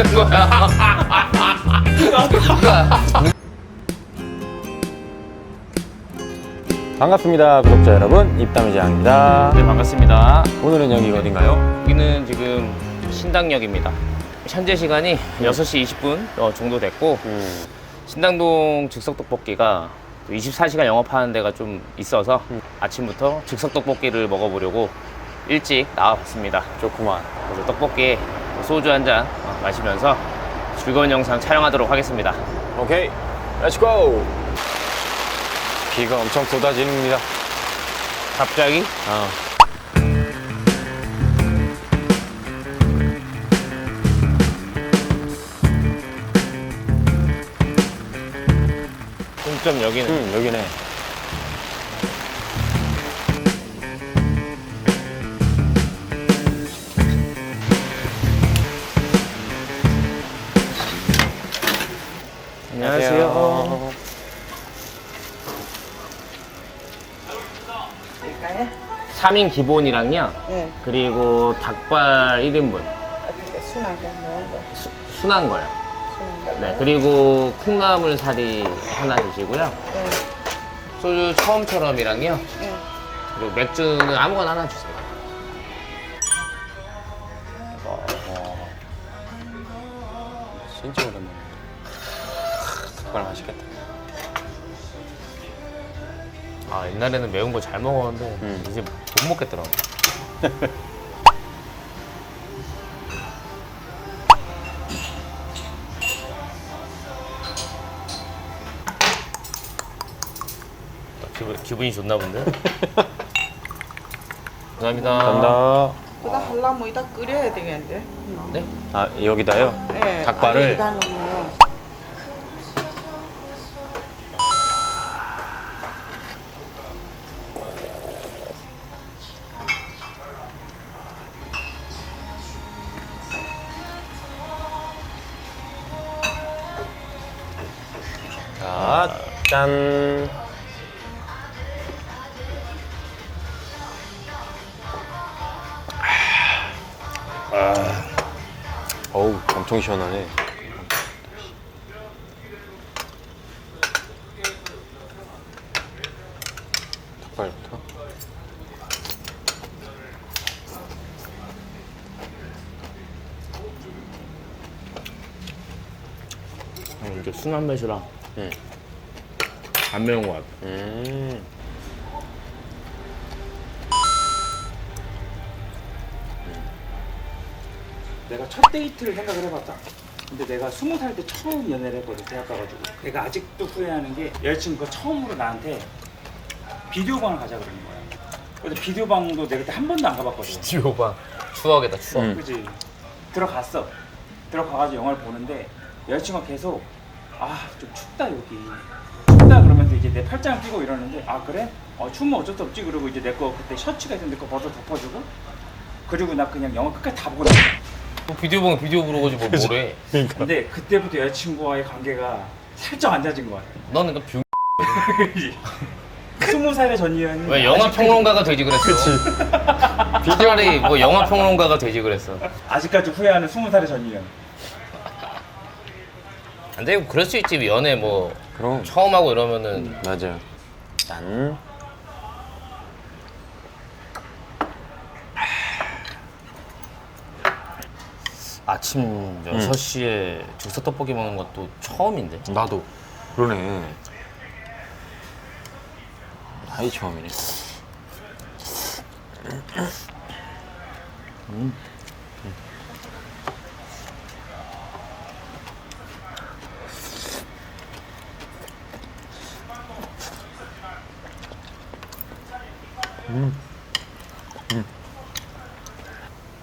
하는 거야? 반갑습니다 구독자 여러분 입담의장입니다 네 반갑습니다. 오늘은 여기 어딘가요? 여기는 지금 신당역입니다. 현재 시간이 6시 20분 어, 정도 됐고 음, 신당동 즉석떡볶이가 24시간 영업하는 데가 좀 있어서 아침부터 즉석떡볶이를 먹어보려고 일찍 나와봤습니다. 좋구만 그래서 떡볶이에 소주 한잔 마시면서 즐거운 영상 촬영하도록 하겠습니다. 오케이 렛츠고 비가 엄청 쏟아집니다. 갑자기? 어. 동점 여기는 음 여기네 3인 기본이랑요. 네, 그리고 닭발 1인분. 어떻게 순하게 먹은 거, 순한 거요. 순한 거. 네. 그리고 콩나물 사리 하나 주시고요. 네, 소주 처음처럼이랑요. 네. 그리고 맥주는 아무거나 하나 주세요. 아 옛날에는 매운 거 잘 먹었는데 음. 이제 못 먹겠더라고. 기분, 기분이 좋나 본데? 감사합니다. 감사합니다 그다 하려면 이따 끓여야 되겠는데. 네? 아 여기다요? 네. 닭발을? 아니, 여기다 놓으면 짠. 아, 어우 엄청 시원하네. 닭발부터? 어, 이게 순한 맛이라 응. 안 매운 것 같아. 음. 내가 첫 데이트를 생각을 해봤다. 근데 내가 스무 살 때 처음 연애를 했거든 대학 가가지고. 내가 아직도 후회하는 게 여자친구가 처음으로 나한테 비디오 방을 가자 그러는 거야. 근데 비디오 방도 내가 그때 한 번도 안 가봤거든. 지오방 추억이다 추억. 음. 그지? 들어갔어. 들어가가지고 영화를 보는데 여자친구가 계속 아 좀 춥다 여기. 이제 내 팔짱을 끼고 이러는데 아 그래? 어 추우면 어쩔 수 없지 그러고 이제 내 거 그때 셔츠가 있는데 그거 벗어 덮어주고 그리고 나 그냥 영화 끝까지 다 보고 나왔어. 뭐 비디오 보면 비디오 보러 가지 뭐 뭐래. 근데 그때부터 여자친구와의 관계가 살짝 안 좋아진 것 같아. 너는 그 뷰. 스무 살의 전이현. 왜 영화 평론가가 되지 그랬어? 차라리 뭐 영화 평론가가 되지 그랬어. 아직까지 후회하는 스무 살의 전이현. 근데 그럴 수 있지 연애 뭐 그럼. 처음 하고 이러면은 맞아 짠. 아침 6시에 즉석 떡볶이 먹는 것도 처음인데. 나도. 그러네. 나이 처음이네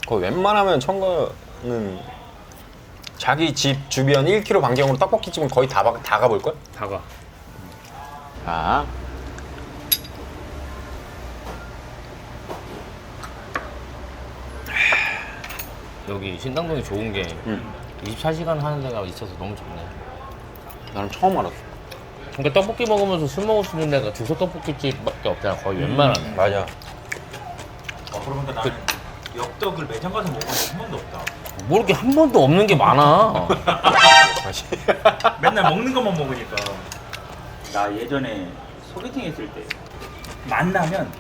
거의 웬만하면 청거는 자기 집 주변 1km 반경으로 떡볶이집은 거의 다, 가- 다 가볼걸? 다가. 자, 여기 신당동이 좋은 게 음. 24시간 하는 데가 있어서 너무 좋네. 나는 처음 알았어. 그러니까 떡볶이 먹으면서 술 먹을 수 있는 데가 즉석 떡볶이집밖에 없잖아. 거의 웬만하면. 맞아. 어, 그러고 보니까 나는 엽떡을 매장 가서 먹어본 적한 번도 없다. 뭐 이렇게 한 번도 없는 게 많아. 맨날 먹는 것만 먹으니까. 나 예전에 소개팅 했을 때 만나면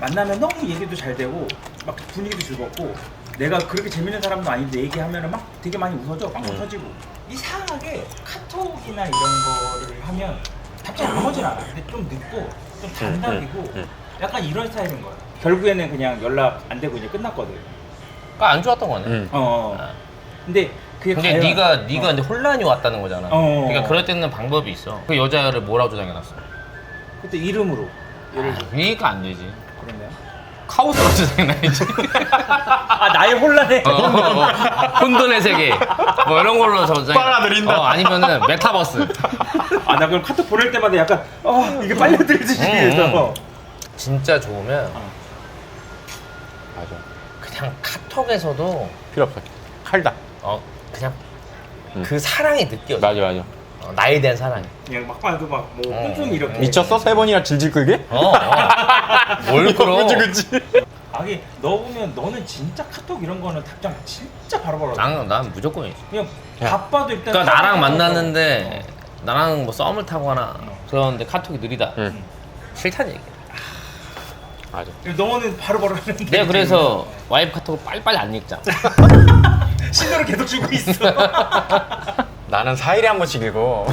만나면 너무 얘기도 잘 되고 막 분위기도 즐겁고 내가 그렇게 재밌는 사람도 아닌데 얘기하면 막 되게 많이 웃어져 빵빵 음. 터지고 이상하게 카톡이나 이런 거를 하면 답장이 안 오진 않아 근데 좀 늦고 좀 단답이고 음, 음. 약간 이런 스타일인 거야 결국에는 그냥 연락 안 되고 이제 끝났거든 그러니까 안 좋았던 거네. 음. 어 아. 근데 그게 근데 과연- 네가 네가 어. 이제 혼란이 왔다는 거잖아. 어. 그러니까 그럴 때는 방법이 있어. 그 여자를 뭐라고 저장해놨어? 그때 이름으로 예를 들어 그러니까 안 되지. 그랬나요? 카오스라고 저장해놔야지. 아 나의 혼란에 어, 어, 어. 혼돈의 세계. 뭐 이런 걸로 저장. 빨아들인다. 어, 아니면은 메타버스. 아 나 그럼 카톡 보낼 때마다 약간 어 이게 빨려들듯이 음, 해서 진짜 좋으면 맞아. 그냥 카톡에서도 필요 없어. 칼다. 어 그냥 음. 그 사랑이 느껴져. 맞아 맞아. 어, 나에 대한 사랑이. 그냥 막 봐도 막뭐 어. 뿜뿜 이렇게 미쳤어? 세 번이나 질질 끌게? 어. 어. 뭘 끌어? 그치 그치. 아니 너 보면 너는 진짜 카톡 이런 거는 답장 진짜 바로바로 난, 난 무조건이지. 그냥 야. 바빠도 일단 그러니까 나랑 만났는데 나랑 뭐 썸을 타거나 어. 그러는데 카톡이 느리다. 응. 싫다는 얘기야. 맞아. 어. 너는 바로바로 하는데 내가 그래서 와이프 카톡을 빨리빨리 안 읽자. 신호를 계속 주고 있어 나는 4일에 한 번씩 읽어.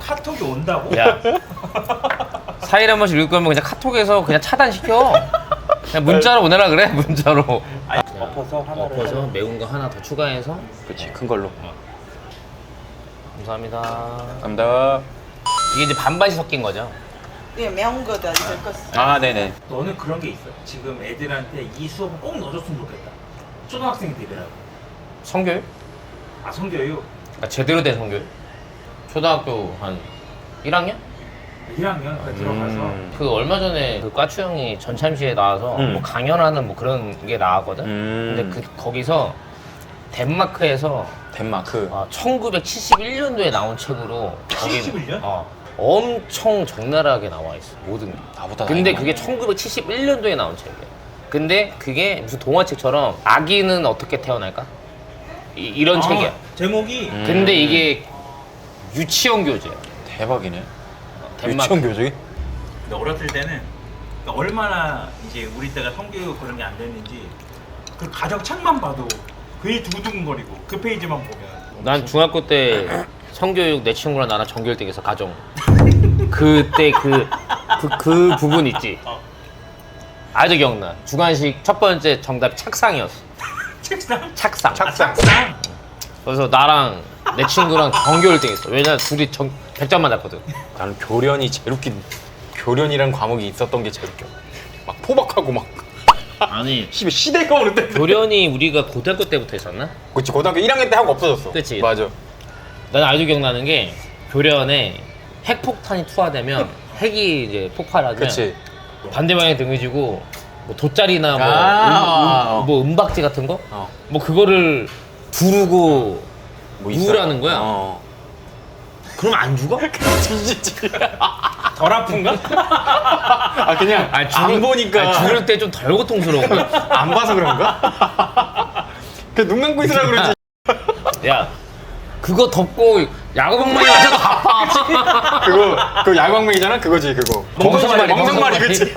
카톡이 온다고? 야. 사일 한 번씩 읽을 거면 그냥 카톡에서 그냥 차단시켜. 그냥 문자로 보내라 그래, 문자로. 아니 엎어서 하나를 엎어서 매운 거 하나 더 추가해서. 그치 큰 걸로. 감사합니다. 감사합니다. 이게 이제 반반씩 섞인 거죠. 예, 매운 거다 이제 거. 아 네네. 너는 그런 게 있어 지금 애들한테 이 수업을 꼭 넣어줬으면 좋겠다 초등학생들이라고 성교육? 아 성교육 그러니까 제대로 된 성교육. 초등학교 한 1학년? 1학년 들어가서 음. 그 얼마 전에 그 과추 형이 전참시에 나와서 음. 뭐 강연하는 뭐 그런 게 나왔거든. 음. 근데 그 거기서 덴마크에서 덴마크. 아, 1971년도에 나온 책으로 거기 71년? 어, 엄청 적나라하게 나와 있어 모든 게. 나보다 근데 나이가 그게 1971년도에 나온 책이야. 근데 그게 무슨 동화책처럼 아기는 어떻게 태어날까? 이, 런 아, 책이야. 제목이 음. 근데 이게 유치원 교재야. 대박이네. 덴마크. 유치원 교육이? 근데 어렸을 때는 그러니까 얼마나 이제 우리 때가 성교육 그런 게 안 됐는지 그 가정 책만 봐도 괜히 두근두근거리고 그 페이지만 보면 난 중학교 때 성교육 내 친구랑 나랑 정교일등에서 가정. 그때 그, 그, 그 부분 있지. 어. 아주 기억나. 주관식 첫 번째 정답이 착상이었어. 책상 착상. 착상. 책상 그래서 나랑 내 친구랑 정교일등 했어. 왜냐 둘이 정, 100점 맞았거든. 나는 교련이 제일 웃긴. 교련이라는 과목이 있었던 게 제일 웃겨. 막 포박하고 막. 아니. 시시대가 오는데. 교련이 우리가 고등학교 때부터 있었나? 그치 고등학교 1학년 때 하고 없어졌어. 그치. 맞아. 나는 아주 기억나는 게 교련에 핵폭탄이 투하되면 핵이 이제 폭발하면 그치. 반대 방향에 등해지고 뭐 돗자리나 뭐, 아. 음, 음, 뭐 은박지 같은 거? 어. 뭐 그거를 두르고 뭐 누우라는 거야? 어. 그럼 안 죽어? 덜 아픈가? 아 그냥 아니, 안 보니까 아니, 죽을 때 좀 덜 고통스러운 거야. 안 봐서 그런가? 그눈 감고 있으라 그러지. 야 그거 덮고 야구방망이 맞아도 아파. 그거 그 야광맹이잖아. 그거지 그거. 멍석말이 멍석말이. 그치.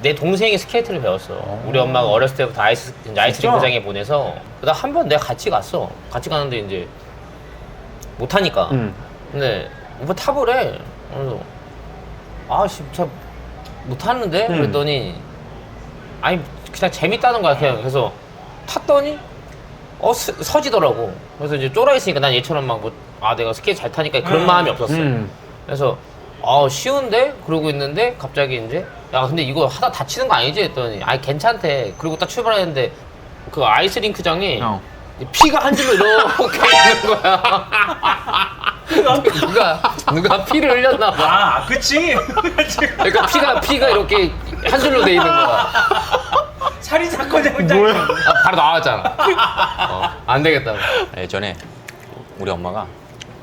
내 동생이 스케이트를 배웠어. 우리 엄마가 어렸을 때부터 아이스 아이스링크장에 보내서 그다 한번 내가 같이 갔어. 같이 가는데 이제 못 하니까. 응. 근데 오빠 타보래. 그래서 아 진짜 못 하는데 음. 그랬더니 아니 그냥 재밌다는 거야 그냥 그래서 탔더니 어 서, 서지더라고. 그래서 이제 쫄아 있으니까 난 얘처럼 막뭐아 내가 스케이트 잘 타니까 그런 음. 마음이 없었어. 음. 그래서 아 쉬운데 그러고 있는데 갑자기 이제 야 근데 이거 하다 다치는 거 아니지? 했더니 아 괜찮대. 그리고 딱 출발했는데 그 아이스링크장이 어. 피가 한 줄로 이렇게 있는 거야. 누가 누가 피를 흘렸나 봐. 아 그치? 그러니까 피가 피가 이렇게 한 줄로 돼 있는 거야. 살인 사건 현장 뭐야? 아, 바로 나왔잖아. 어, 안 되겠다. 예전에 우리 엄마가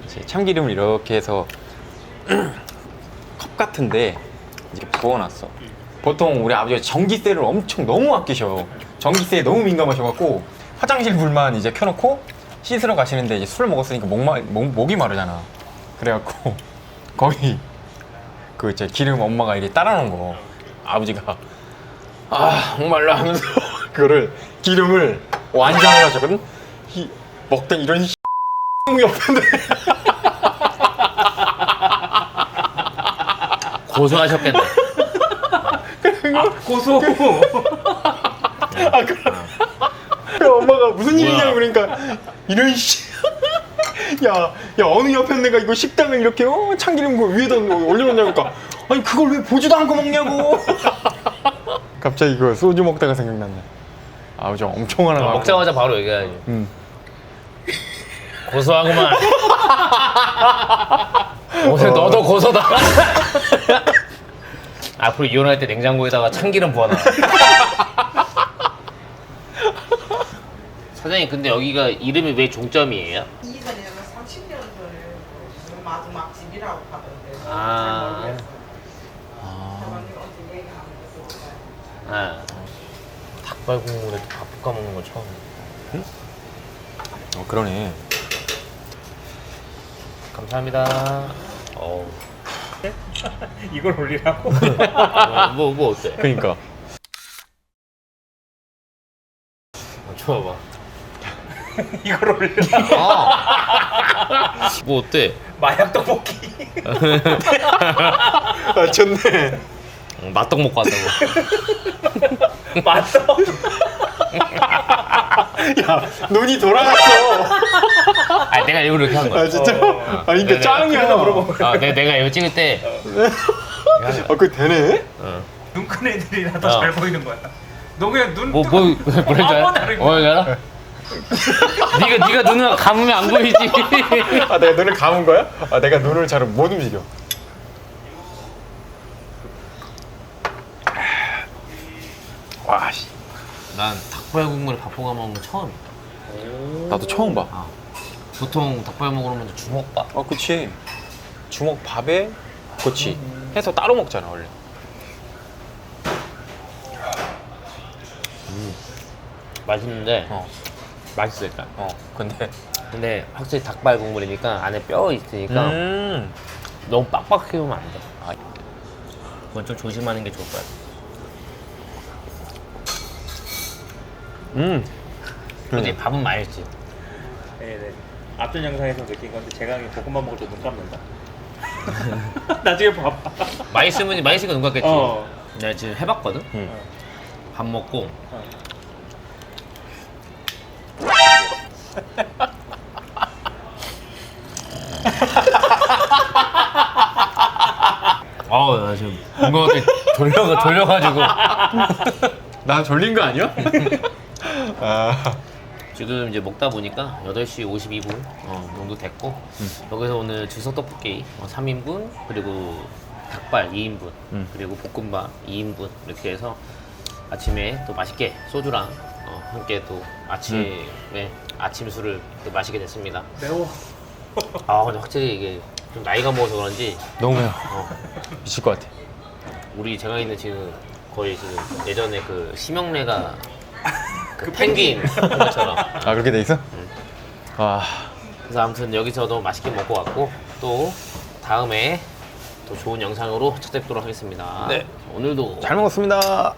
이제 참기름을 이렇게 해서 컵 같은데 이렇게 부어놨어. 보통 우리 아버지가 전기세를 엄청 너무 아끼셔. 전기세에 너무 민감하셔갖고 화장실 불만 이제 켜놓고 씻으러 가시는데 이제 술 먹었으니까 목마, 목, 목이 마르잖아. 그래갖고 거기 그 이제 기름 엄마가 이렇게 따라놓은 거 아버지가 아 목말라 하면서 그거를 기름을 완장을 하셨거든. 이, 먹던 이런 옆에 고소하셨겠네. 고소. 아, 그럼. 그 엄마가 무슨 일이냐고 뭐야? 그러니까 이런 씨. 야, 야 어느 옆에 내가 이거 식당을 이렇게 어, 참기름 그 위에다 뭐 올려놓냐니까 아니 그걸 왜 보지도 않고 먹냐고. 갑자기 그 소주 먹다가 생각났네. 아우 저 엄청 하나. 먹자마자 바로 얘기해야지. 음. 고소하구만. 요새 너도 고소다. 앞으로 이혼할 때 냉장고에다가 참기름 부어놔. 사장님 근데 여기가 이름이 왜 종점이에요? 이전에는 30년 전에 마지막 집이라고 하던데. 아. 잘 모르겠어요. 사장님 어제 얘기하는 거 아. 닭발 국물에 밥 볶아 먹는 건 처음. 어 그러네. 감사합니다. 어우. 이걸 올리라고? 뭐, 뭐, 뭐 어때? 그러니까. 어, 줘봐. 이걸 올리라고? 아. 뭐 어때? 마약 떡볶이. 아 좋네. 응, 맛떡 먹고 왔다고. 맞어. 야 눈이 돌아갔어. 아, 내가 일부러 이렇게 한 거야. 아 진짜. 어. 아 그러니까. 짱이야. 아, 내, 내가 이거 찍을 때. 아 그거 되네. 어. 눈큰 애들이라 어. 더잘 보이는 거야. 너 그냥 눈. 뭐, 뭐, 뭐랄 줄 아무 알아? 다른 뭐, 알아? 니가, 니가 눈을 감으면 안 보이지. 아 내가 눈을 감은 거야? 아 내가 눈을 잘 못 움직여. 와 씨. 난 닭발 국물에 밥 볶아 먹는 거 처음이야. 나도 처음 봐. 아. 보통 닭발 먹으러 오면 주먹밥. 어 그치. 주먹 밥에 그치. 해서 따로 먹잖아 원래. 맛있는데, 어. 맛있어, 일단. 어. 근데. 근데 확실히 닭발 국물이니까 안에 뼈 있으니까 음. 너무 빡빡해 오면 안 돼. 아. 그건 좀 조심하는 게 좋을 거야. 음. 근데 밥은 맛있지. 네네. 앞전 영상에서 느낀 건데 제가 볶음밥 먹을 때 눈 감는다. 나중에 봐봐. 맛있으면 맛있으니까 눈 감겠지. 어. 내가 지금 해봤거든. 음. 밥 먹고 아우 나 지금 뭔가 돌려 돌려가지고 나 졸린 거 아니야? 아. 지금 이제 먹다 보니까 8시 52분 어, 정도 됐고 여기서 오늘 즉석 떡볶이 어, 3인분 그리고 닭발 2인분 음. 그리고 볶음밥 2인분 이렇게 해서 아침에 또 맛있게 소주랑 어, 함께 또 아침에 아침 술을 또 마시게 됐습니다. 매워. 아 근데 확실히 이게 좀 나이가 먹어서 그런지 너무 매워. 어, 미칠 것 같아. 우리 제가 있는 지금 거의 지금 예전에 그 심형래가 그 펭귄 한 것처럼 아 그렇게 돼 있어? 아. 그래서 아무튼 여기서도 맛있게 먹고 왔고 또 다음에 또 좋은 영상으로 찾아뵙도록 하겠습니다. 네. 오늘도 잘 먹었습니다.